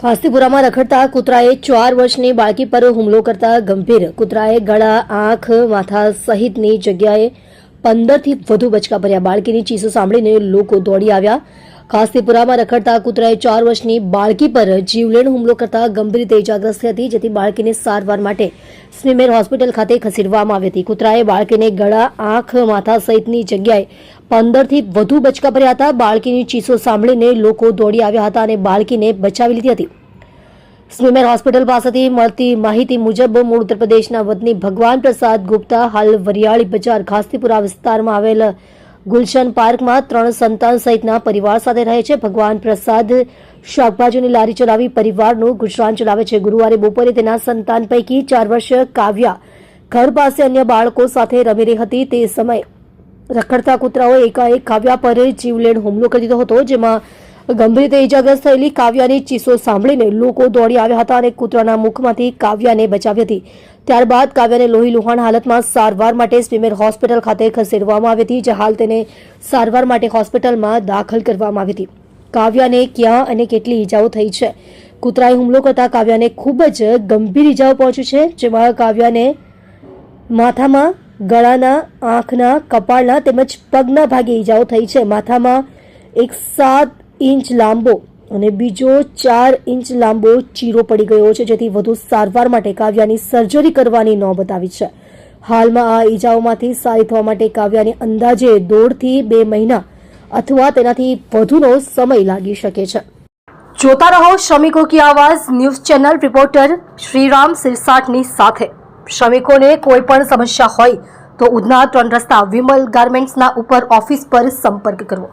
ખાસ્તીપુરામાં રખડતા કૂતરાએ ચાર વર્ષની બાળકી પર હુમલો કરતા ગંભીર કૂતરાએ ગળા, આંખ, માથા સહિતની જગ્યાએ પંદરથી વધુ બચકા ભર્યા. બાળકીની ચીસો સાંભળીને લોકો દોડી આવ્યા. ખાસ્તીપુરામાં રખડતા કૂતરાએ ચાર વર્ષની બાળકી પર જીવલેણ હુમલો કરતા ગંભીર રીતે ઇજાગ્રસ્ત થઈ હતી, જેથી બાળકીને સારવાર માટે સ્મીમેર હોસ્પિટલ ખાતે ખસેડવામાં આવી હતી. કૂતરાએ બાળકીને ગળા, આંખ, માથા સહિતની જગ્યાએ પંદરથી વધુ બચકા ભર્યા હતા. બાળકીની ચીસો સાંભળીને લોકો દોડી આવ્યા હતા અને બાળકીને બચાવી લીધી હતી. સ્મીમેર હોસ્પિટલ પાસેથી મળતી માહિતી મુજબ મૂળ ઉત્તર પ્રદેશના વતની ભગવાન પ્રસાદ ગુપ્તા હાલ વરિયાળી બજાર ખાસ્તીપુરા વિસ્તારમાં આવેલ ગુલશન પાર્કમાં ત્રણ સંતાન સહિતના પરિવાર સાથે રહે છે. ભગવાન પ્રસાદ શાકભાજીની લારી ચલાવી પરિવારનું ગુજરાન ચલાવે છે. ગુરુવારે બપોરે તેના સંતાન પૈકી ચાર વર્ષ કાવ્યા ઘર પાસે અન્ય બાળકો સાથે રમી રહી હતી. તે સમયે રખડતા કૂતરાઓએ એકાએક કાવ્યા પર જીવલેણ હુમલો કરી દીધો હતો, જેમાં ગંભીર રીતે ઇજાગ્રસ્ત થયેલી કાવ્યાની ચીસો સાંભળીને લોકો દોડી આવ્યા હતા અને કૂતરાના મુખમાંથી કાવ્યાને બચાવી હતી. ત્યારબાદ કાવ્યાને લોહી લુહાણ હાલતમાં સારવાર માટે સ્વીમેર હોસ્પિટલ ખાતે ખસેડવામાં આવી હતી જે હાલ તેને સારવાર માટે હોસ્પિટલમાં દાખલ કરવામાં આવી હતી. કાવ્યાને ક્યાં અને કેટલી ઈજાઓ થઈ છે? કૂતરાએ હુમલો કરતા કાવ્યાને ખૂબ જ ગંભીર ઈજાઓ પહોંચી છે, જેમાં કાવ્યાને માથામાં, ગળાના, આંખના, કપાળના તેમજ પગના ભાગે ઈજાઓ થઈ છે. માથામાં એક સાત ઇંચ લાંબો અને બીજો ચાર ઇંચ લાંબો ચીરો પડી ગયો છે, જેથી વધુ સારવાર માટે કાવ્યાની સર્જરી કરવાની નોબત આવી છે. હાલમાં આ ઈજાઓમાંથી સારી થવા માટે કાવ્યાને અંદાજે દોઢથી બે મહિના અથવા તેનાથી વધુનો સમય લાગી શકે છે. જોતા રહો Shramiko ki Awaz news channel reporter Shriram સિરસાટની સાથે. શ્રમિકોને કોઈ પણ સમસ્યા હોય તો ઉધના ત્રણ રસ્તા વિમલ ગાર્મેન્ટ્સના ઉપર ઓફિસ પર સંપર્ક કરવો.